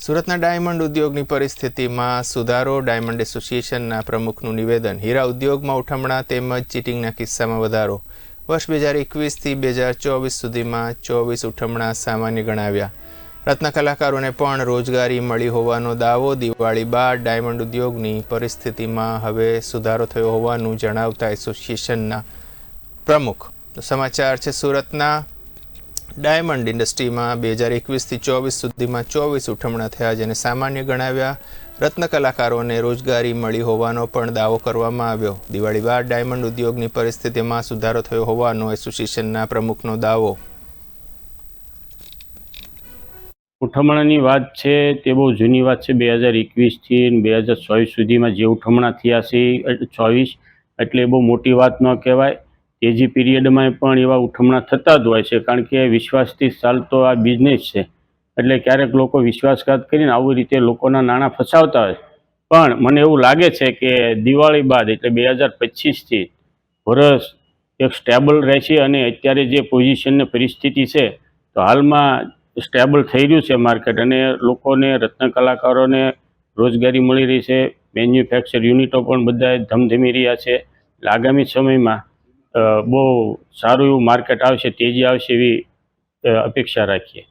સુરતના ડાયમંડ ઉદ્યોગની પરિસ્થિતિમાં સુધારો, ડાયમંડ એસોસિએશનના પ્રમુખનું નિવેદન, હીરા ઉદ્યોગમાં ઉઠમણા તેમજ ચીટિંગના કિસ્સામાં વધારો. વર્ષ બે હજાર એકવીસથી બે હજાર ચોવીસ સુધીમાં ચોવીસ ઉઠમણા સામાન્ય ગણાવ્યા. રત્ન કલાકારોને પણ રોજગારી મળી હોવાનો દાવો. દિવાળી બાદ ડાયમંડ ઉદ્યોગની પરિસ્થિતિમાં હવે સુધારો થયો હોવાનું જણાવતા એસોસિએશનના પ્રમુખ. સમાચાર છે સુરતના. ડાયમંડ ઇન્ડસ્ટ્રીમાં બે હજાર એકવીસથી ચોવીસ સુધીમાં ચોવીસ ઉઠમણા થયા જેને સામાન્ય ગણાવ્યા રત્ન કલાકારોને રોજગારી મળી હોવાનો પણ દાવો કરવામાં આવ્યો. દિવાળી બાદ ડાયમંડ ઉદ્યોગની પરિસ્થિતિમાં સુધારો થયો હોવાનો એસોસિએશનના પ્રમુખનો દાવો. ઉઠમણાની વાત છે તે બહુ જૂની વાત છે. બે હજાર એકવીસથી બે હજાર ચોવીસ સુધીમાં જે ઉઠમણા થયા છે ચોવીસ એટલે બહુ મોટી વાત ન કહેવાય. તેજી પીરિયડમાં પણ એવા ઉઠમણા થતા જ હોય છે, કારણ કે વિશ્વાસથી ચાલતો આ બિઝનેસ છે. એટલે ક્યારેક લોકો વિશ્વાસઘાત કરીને આવી રીતે લોકોના નાણાં ફસાવતા હોય. પણ મને એવું લાગે છે કે દિવાળી બાદ, એટલે બે હજાર પચીસથી વરસ એક સ્ટેબલ રહેશે અને અત્યારે જે પોઝિશનની પરિસ્થિતિ છે, તો હાલમાં સ્ટેબલ થઈ રહ્યું છે માર્કેટ અને લોકોને, રત્ન કલાકારોને રોજગારી મળી રહી છે. મેન્યુફેક્ચર યુનિટો પણ બધા ધમધમી રહ્યા છે. આગામી સમયમાં બહુ સારું એવું માર્કેટ આવશે તેજી આવશે એવી અપેક્ષા રાખીએ.